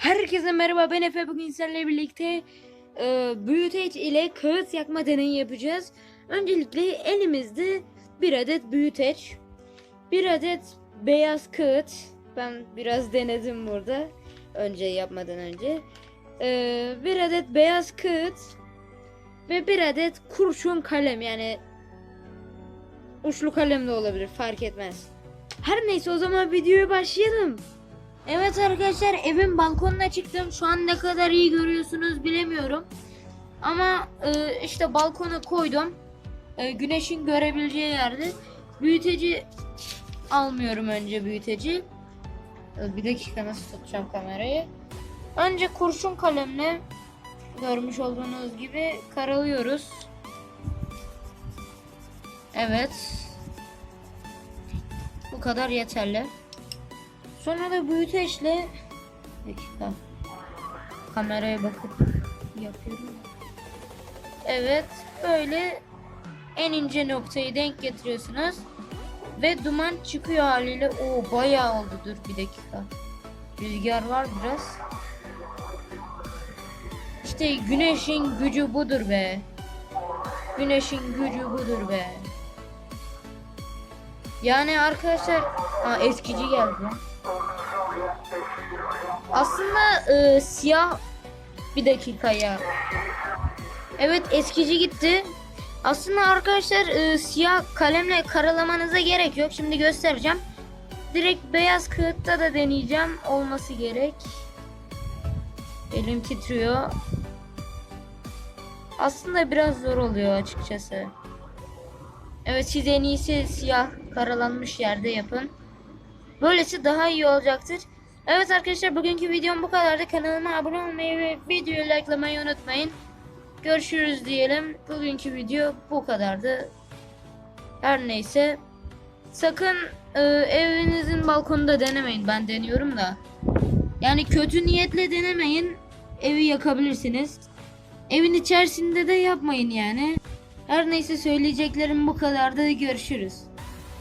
Herkese merhaba ben Efe bugün sizlerle birlikte e, büyüteç ile kağıt yakma deneyi yapacağız. Öncelikle elimizde bir adet büyüteç, bir adet beyaz kağıt. Ben biraz denedim burada önce yapmadan önce. E, bir adet beyaz kağıt ve bir adet kurşun kalem yani uçlu kalem de olabilir fark etmez. Her neyse o zaman videoya başlayalım. Evet arkadaşlar evin balkonuna çıktım. Şu an ne kadar iyi görüyorsunuz bilemiyorum. Ama e, işte balkona koydum. E, güneşin görebileceği yerde. Büyüteci almıyorum önce büyüteci. E, bir dakika nasıl tutacağım kamerayı. Önce kurşun kalemle görmüş olduğunuz gibi karalıyoruz. Evet. Bu kadar yeterli. Sonra da büyüteçle dakika kameraya bakıp yapıyorum. Evet böyle en ince noktayı denk getiriyorsunuz ve duman çıkıyor haliyle. O bayağı oldu dur bir dakika. Rüzgar var biraz. İşte güneşin gücü budur be. Güneşin gücü budur be. Yani arkadaşlar Aa, eskici geldi. Aslında e, siyah bir dakika ya. Evet eskici gitti. Aslında arkadaşlar e, siyah kalemle karalamanıza gerek yok. Şimdi göstereceğim. Direkt beyaz kağıtta da deneyeceğim. Olması gerek. Elim titriyor. Aslında biraz zor oluyor açıkçası. Evet siz en iyisi siyah karalanmış yerde yapın. Böylesi daha iyi olacaktır. Evet arkadaşlar bugünkü videom bu kadardı. Kanalıma abone olmayı ve videoyu likelamayı unutmayın. Görüşürüz diyelim. Bugünkü video bu kadardı. Her neyse. Sakın e, evinizin balkonunda denemeyin. Ben deniyorum da. Yani kötü niyetle denemeyin. Evi yakabilirsiniz. Evin içerisinde de yapmayın yani. Her neyse söyleyeceklerim bu kadardı. Görüşürüz.